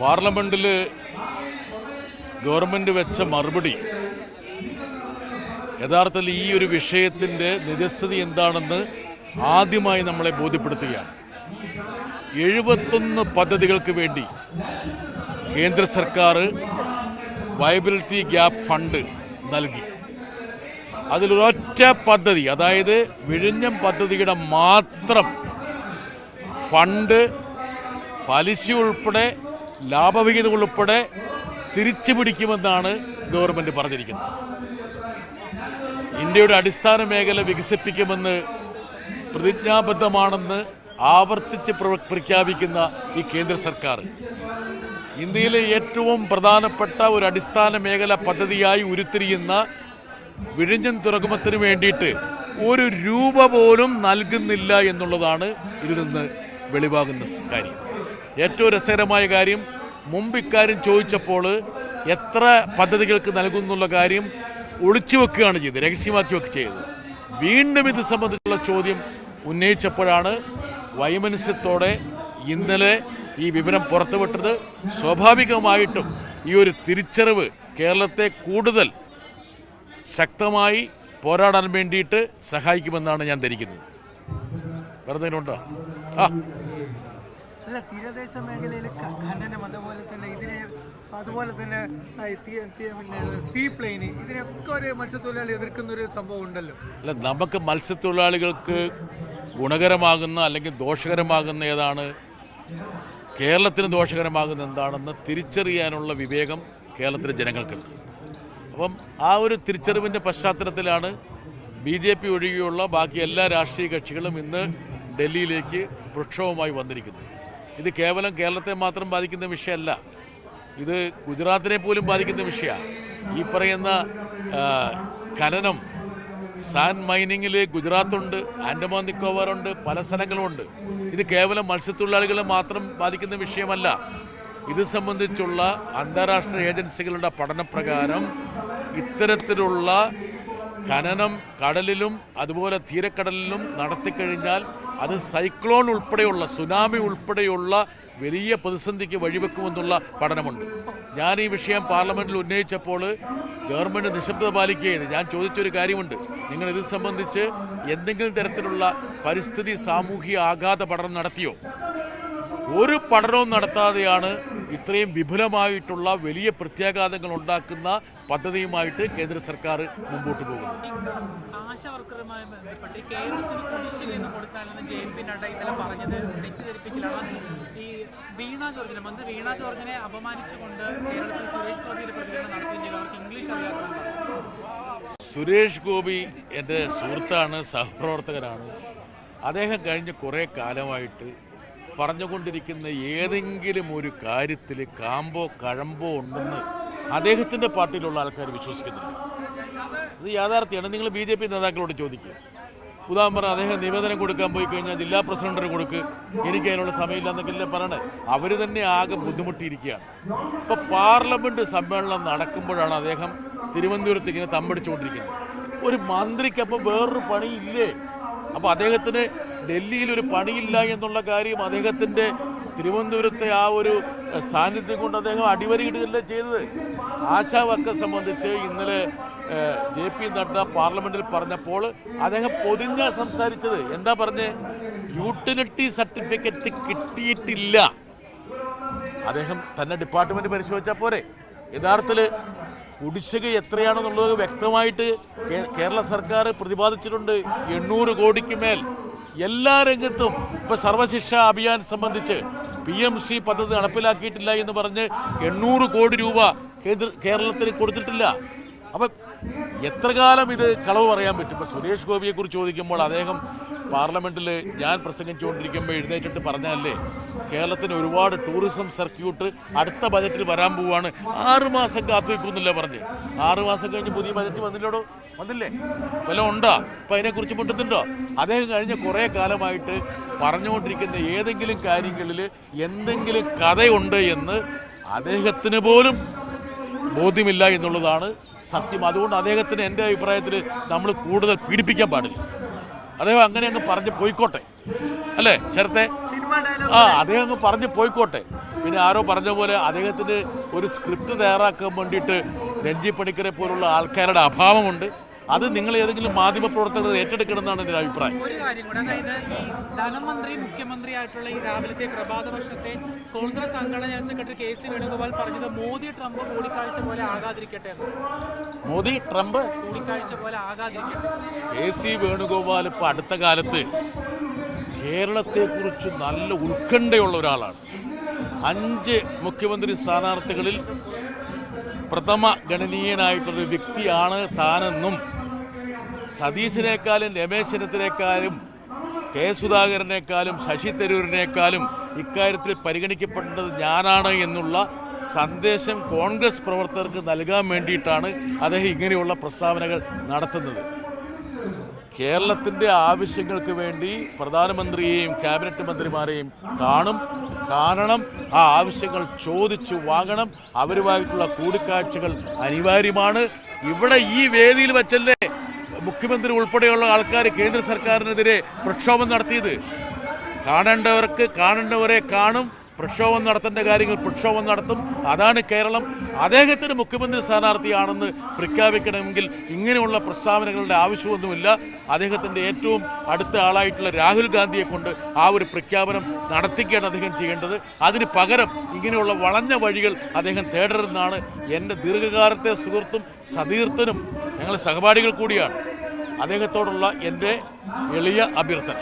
പാർലമെന്റിൽ ഗവൺമെന്റ് വെച്ച മറുപടി. യഥാർത്ഥത്തിൽ ഈ ഒരു വിഷയത്തിന്റെ നിജസ്ഥിതി എന്താണെന്ന് ആദ്യമായി നമ്മളെ ബോധ്യപ്പെടുത്തുകയാണ്. എഴുപത്തൊന്ന് പദ്ധതികൾക്ക് വേണ്ടി കേന്ദ്ര സർക്കാർ വയബിലിറ്റി ഗ്യാപ്പ് ഫണ്ട് നൽകി. അതിലൊരൊറ്റ പദ്ധതി അതായത് വിഴിഞ്ഞം പദ്ധതിയുടെ മാത്രം ഫണ്ട് പലിശ ഉൾപ്പെടെ ലാഭവിഹിതം ഉൾപ്പെടെ തിരിച്ചു പിടിക്കുമെന്നാണ് ഗവൺമെന്റ് പറഞ്ഞിരിക്കുന്നത്. ഇന്ത്യയുടെ അടിസ്ഥാന മേഖല വികസിപ്പിക്കുമെന്ന് പ്രതിജ്ഞാബദ്ധമാണെന്ന് ആവർത്തിച്ച് പ്ര- പ്രഖ്യാപിക്കുന്ന ഈ കേന്ദ്ര സർക്കാർ ഇന്ത്യയിലെ ഏറ്റവും പ്രധാനപ്പെട്ട ഒരു അടിസ്ഥാന മേഖല പദ്ധതിയായി ഉരുത്തിരിയുന്ന വിഴിഞ്ഞൻ തുറക്കുമത്തിന് വേണ്ടിയിട്ട് ഒരു രൂപ പോലും നൽകുന്നില്ല എന്നുള്ളതാണ് ഇതിൽ നിന്ന് വെളിവാകുന്ന കാര്യം. ഏറ്റവും രസകരമായ കാര്യം മുമ്പ് ഇക്കാര്യം ചോദിച്ചപ്പോൾ എത്ര പദ്ധതികൾക്ക് നൽകുന്നുള്ള കാര്യം ഒളിച്ചു വെക്കുകയാണ് ചെയ്തത് രഹസ്യമാക്കി വെക്കുക ചെയ്തത്. വീണ്ടും ഇത് സംബന്ധിച്ചുള്ള ചോദ്യം ഉന്നയിച്ചപ്പോഴാണ് വൈമനസ്യത്തോടെ ഇന്നലെ ഈ വിവരം പുറത്തുവിട്ടത്. സ്വാഭാവികമായിട്ടും ഈ ഒരു തിരിച്ചറിവ് കേരളത്തെ കൂടുതൽ ശക്തമായി പോരാടാൻ വേണ്ടിയിട്ട് സഹായിക്കുമെന്നാണ് ഞാൻ ധരിക്കുന്നത്. വെറുതെ ഉണ്ടോ? ആ. അല്ല തീരദേശ മേഖലയിൽ ഖനനം അതുപോലെ തന്നെ ഇതിനെ അതുപോലെ തന്നെ പിന്നെ സീ പ്ലെയിന് ഇതിനൊക്കെ ഒരു മത്സ്യത്തൊഴിലാളി എതിർക്കുന്ന ഒരു സംഭവം ഉണ്ടല്ലോ. അല്ല നമുക്ക് മത്സ്യത്തൊഴിലാളികൾക്ക് ഗുണകരമാകുന്ന അല്ലെങ്കിൽ ദോഷകരമാകുന്ന ഏതാണ്? കേരളത്തിന് ദോഷകരമാകുന്ന എന്താണെന്ന് തിരിച്ചറിയാനുള്ള വിവേകം കേരളത്തിലെ ജനങ്ങൾക്കുണ്ട്. അപ്പം ആ ഒരു തിരിച്ചറിവിന്റെ പശ്ചാത്തലത്തിലാണ് ബി ജെ പി ഒഴികെയുള്ള ബാക്കി എല്ലാ രാഷ്ട്രീയ കക്ഷികളും ഇന്ന് ഡൽഹിയിലേക്ക് പ്രക്ഷോഭമായി വന്നിരിക്കുന്നത്. ഇത് കേവലം കേരളത്തെ മാത്രം ബാധിക്കുന്ന വിഷയമല്ല. ഇത് ഗുജറാത്തിനെ പോലും ബാധിക്കുന്ന വിഷയമാണ്. ഈ പറയുന്ന ഖനനം സാൻ മൈനിങ്ങിൽ ഗുജറാത്തുണ്ട് ആൻഡമാൻ നിക്കോബാറുണ്ട് പല സ്ഥലങ്ങളുമുണ്ട്. ഇത് കേവലം മത്സ്യത്തൊഴിലാളികളെ മാത്രം ബാധിക്കുന്ന വിഷയമല്ല. ഇത് സംബന്ധിച്ചുള്ള അന്താരാഷ്ട്ര ഏജൻസികളുടെ പഠനപ്രകാരം ഇത്തരത്തിലുള്ള ഖനനം കടലിലും അതുപോലെ തീരക്കടലിലും നടത്തിക്കഴിഞ്ഞാൽ അത് സൈക്ലോൺ ഉൾപ്പെടെയുള്ള സുനാമി ഉൾപ്പെടെയുള്ള വലിയ പ്രതിസന്ധിക്ക് വഴിവെക്കുമെന്നുള്ള പഠനമുണ്ട്. ഞാൻ ഈ വിഷയം പാർലമെന്റിൽ ഉന്നയിച്ചപ്പോൾ ഗവൺമെന്റ് നിശബ്ദത പാലിക്കുകയാണ് ഞാൻ ചോദിച്ചൊരു കാര്യമുണ്ട്. നിങ്ങൾ ഇത് സംബന്ധിച്ച് എന്തെങ്കിലും തരത്തിലുള്ള പരിസ്ഥിതി സാമൂഹിക ആഘാത പഠനം നടത്തിയോ? ഒരു പഠനവും നടത്താതെയാണ് ഇത്രയും വിപുലമായിട്ടുള്ള വലിയ പ്രത്യാഘാതങ്ങൾ ഉണ്ടാക്കുന്ന പദ്ധതിയുമായിട്ട് കേന്ദ്ര സർക്കാർ മുമ്പോട്ട് പോകുന്നത്. ആശാ വർക്കറുമായി ബന്ധപ്പെട്ട് കേരളത്തിന് കുടിശ്ശികയെന്ന് കൊടുക്കാനെന്ന് ജെ പി നഡ്ഡ ഇന്നലെ പറഞ്ഞത്. തെറ്റിദ്ധരിപ്പിക്കലാണ് ഈ വീണ ജോർജിനെ മന്ത്രി വീണ ജോർജിനെ അപമാനിച്ചുകൊണ്ട് കേരളത്തിൽ സുരേഷ് ഗോപിയുടെ പ്രതികരണം നടത്തുകയും ചെയ്തു അവർക്ക് ഇംഗ്ലീഷ് അറിയാത്ത സുരേഷ് ഗോപി എന്റെ സുഹൃത്താണ് സഹപ്രവർത്തകനാണ് അദ്ദേഹം കഴിഞ്ഞ കുറേ കാലമായിട്ട് പറഞ്ഞുകൊണ്ടിരിക്കുന്ന ഏതെങ്കിലും ഒരു കാര്യത്തിൽ കാമ്പോ കഴമ്പോ ഉണ്ടെന്ന് അദ്ദേഹത്തിന്റെ പാർട്ടിയിലുള്ള ആൾക്കാർ വിശ്വസിക്കുന്നില്ല. ഇത് യാഥാർത്ഥ്യമാണ്. നിങ്ങൾ ബി ജെ പി നേതാക്കളോട് ചോദിക്കുക ഉദാഹരണം അദ്ദേഹം നിവേദനം കൊടുക്കാൻ പോയി കഴിഞ്ഞാൽ ജില്ലാ പ്രസിഡന്റിന് കൊടുക്ക്. എനിക്ക് അതിനുള്ള സമയമില്ല എന്നൊക്കെ പറയണേ? അവർ തന്നെ ആകെ ബുദ്ധിമുട്ടിയിരിക്കുകയാണ്. ഇപ്പോൾ പാർലമെന്റ് സമ്മേളനം നടക്കുമ്പോഴാണ് അദ്ദേഹം തിരുവനന്തപുരത്ത് ഇങ്ങനെ തമ്പടിച്ചുകൊണ്ടിരിക്കുന്നത്. ഒരു മന്ത്രിക്ക് അപ്പം വേറൊരു പണിയില്ലേ? അപ്പോൾ അദ്ദേഹത്തിന് ഡൽഹിയിൽ ഒരു പണിയില്ല എന്നുള്ള കാര്യം അദ്ദേഹത്തിന്റെ തിരുവനന്തപുരത്തെ ആ ഒരു സാന്നിധ്യം കൊണ്ട് അദ്ദേഹം അടിവരയിടുകയല്ലേ ചെയ്തത്? ആശാ വർക്കറെ സംബന്ധിച്ച് ഇന്നലെ ജെ പി നഡ്ഡ പാർലമെന്റിൽ പറഞ്ഞപ്പോൾ അദ്ദേഹം പൊതിഞ്ഞ സംസാരിച്ചത്. എന്താ പറഞ്ഞേ? യൂട്ടിലിറ്റി സർട്ടിഫിക്കറ്റ് കിട്ടിയിട്ടില്ല. അദ്ദേഹം തന്നെ ഡിപ്പാർട്ട്മെന്റ് പരിശോധിച്ചാൽ പോരെ. യഥാർത്ഥത്തിൽ കുടിശ്ശിക എത്രയാണെന്നുള്ളത് വ്യക്തമായിട്ട് കേരള സർക്കാർ പ്രതിപാദിച്ചിട്ടുണ്ട്. എണ്ണൂറ് കോടിക്ക് മേൽ. എല്ലാ രംഗത്തും ഇപ്പൊ സർവശിക്ഷ അഭിയാൻ സംബന്ധിച്ച് പി എം സി പദ്ധതി നടപ്പിലാക്കിയിട്ടില്ല എന്ന് പറഞ്ഞ് എണ്ണൂറ് കോടി രൂപ കേന്ദ്ര കേരളത്തിന് കൊടുത്തിട്ടില്ല. അപ്പം എത്ര കാലം ഇത് കളവ് പറയാൻ പറ്റും? ഇപ്പം സുരേഷ് ഗോപിയെക്കുറിച്ച് ചോദിക്കുമ്പോൾ അദ്ദേഹം പാർലമെന്റിൽ ഞാൻ പ്രസംഗിച്ചുകൊണ്ടിരിക്കുമ്പോൾ എഴുന്നേറ്റിട്ട് പറഞ്ഞല്ലേ കേരളത്തിന് ഒരുപാട് ടൂറിസം സർക്യൂട്ട് അടുത്ത ബജറ്റിൽ വരാൻ പോവുകയാണ് ആറുമാസം കാത്തു നിൽക്കുന്നില്ല പറഞ്ഞ്? ആറുമാസം കഴിഞ്ഞ് പുതിയ ബജറ്റ് വന്നില്ലോടോ? വന്നില്ലേ? വല്ല ഉണ്ടോ? ഇപ്പം അതിനെക്കുറിച്ച് മുട്ടുന്നുണ്ടോ അദ്ദേഹം കഴിഞ്ഞ കുറേ കാലമായിട്ട് പറഞ്ഞുകൊണ്ടിരിക്കുന്ന ഏതെങ്കിലും കാര്യങ്ങളിൽ എന്തെങ്കിലും കഥയുണ്ട് എന്ന് അദ്ദേഹത്തിന് പോലും ബോധ്യമില്ല എന്നുള്ളതാണ് സത്യം. അതുകൊണ്ട് അദ്ദേഹത്തിന് എന്റെ അഭിപ്രായത്തിൽ നമ്മൾ കൂടുതൽ പീഡിപ്പിക്കാൻ പാടില്ല. അദ്ദേഹം അങ്ങനെ അങ്ങ് പറഞ്ഞ് പോയിക്കോട്ടെ. അല്ലേ ശരത്തെ? ആ അദ്ദേഹം അങ്ങ് പറഞ്ഞ് പോയിക്കോട്ടെ. പിന്നെ ആരോ പറഞ്ഞ പോലെ അദ്ദേഹത്തിന് ഒരു സ്ക്രിപ്റ്റ് തയ്യാറാക്കാൻ വേണ്ടിയിട്ട് രഞ്ജി പണിക്കരെ പോലുള്ള ആൾക്കാരുടെ അഭാവമുണ്ട്. അത് നിങ്ങൾ ഏതെങ്കിലും മാധ്യമപ്രവർത്തകർ ഏറ്റെടുക്കണമെന്നാണ് എന്റെ അഭിപ്രായം. ഒരു കാര്യം കൂടെ അതായത് ഈ ധനമന്ത്രി മുഖ്യമന്ത്രി ആയിട്ടുള്ള ഈ രാവിലത്തെ പ്രഭാത ഭക്ഷണത്തെ കോൺഗ്രസ് സംഘടന ജനറൽ സെക്രട്ടറി കെ സി വേണുഗോപാൽ പറഞ്ഞത് മോദി ട്രംപ് കൂടിക്കാഴ്ച പോലെ ആകാതിരിക്കട്ടെ മോദി ട്രംപ്? കൂടിക്കാഴ്ച പോലെ ആകാതിരിക്കട്ടെ. കെ സി വേണുഗോപാൽ ഇപ്പോൾ അടുത്ത കാലത്ത് കേരളത്തെക്കുറിച്ച് നല്ല ഉത്കണ്ഠയുള്ള ഒരാളാണ്. അഞ്ച് മുഖ്യമന്ത്രി സ്ഥാനാർത്ഥികളിൽ പ്രഥമ ഗണനീയനായിട്ടുള്ള വ്യക്തിയാണ് താനെന്നും സതീശിനേക്കാളും രമേശ് ചെന്നിത്തലേക്കാളും കെ സുധാകരനേക്കാളും ശശി തരൂരിനേക്കാളും ഇക്കാര്യത്തിൽ പരിഗണിക്കപ്പെടേണ്ടത് ഞാനാണ് എന്നുള്ള സന്ദേശം കോൺഗ്രസ് പ്രവർത്തകർക്ക് നൽകാൻ വേണ്ടിയിട്ടാണ് അദ്ദേഹം ഇങ്ങനെയുള്ള പ്രസ്താവനകൾ നടത്തുന്നത്. കേരളത്തിന്റെ ആവശ്യങ്ങൾക്ക് വേണ്ടി പ്രധാനമന്ത്രിയെയും ക്യാബിനറ്റ് മന്ത്രിമാരെയും കാണും. കാണണം ആ ആവശ്യങ്ങൾ ചോദിച്ചു വാങ്ങണം. അവരുമായിട്ടുള്ള കൂടിക്കാഴ്ചകൾ അനിവാര്യമാണ്. ഇവിടെ ഈ വേദിയിൽ വച്ചല്ലേ മുഖ്യമന്ത്രി ഉൾപ്പെടെയുള്ള ആൾക്കാർ കേന്ദ്ര സർക്കാരിനെതിരെ പ്രക്ഷോഭം നടത്തിയത്. കാണേണ്ടവർക്ക് കാണേണ്ടവരെ കാണും പ്രക്ഷോഭം നടത്തേണ്ട കാര്യങ്ങൾ പ്രക്ഷോഭം നടത്തും. അതാണ് കേരളം. അദ്ദേഹത്തിന് മുഖ്യമന്ത്രി സ്ഥാനാർത്ഥിയാണെന്ന് പ്രഖ്യാപിക്കണമെങ്കിൽ ഇങ്ങനെയുള്ള പ്രസ്താവനകളുടെ ആവശ്യമൊന്നുമില്ല. അദ്ദേഹത്തിന്റെ ഏറ്റവും അടുത്ത ആളായിട്ടുള്ള രാഹുൽ ഗാന്ധിയെ കൊണ്ട് ആ ഒരു പ്രഖ്യാപനം നടത്തിക്കുകയാണ് അദ്ദേഹം ചെയ്യേണ്ടത്. അതിന് പകരം ഇങ്ങനെയുള്ള വളഞ്ഞ വഴികൾ അദ്ദേഹം തേടരുതെന്നാണ് എന്റെ ദീർഘകാലത്തെ സുഹൃത്തും സതീർത്ഥനും ഞങ്ങൾ സഹപാഠികൾ കൂടിയാണ്. അദ്ദേഹത്തോടുള്ള എന്റെ എളിയ അഭ്യർത്ഥന.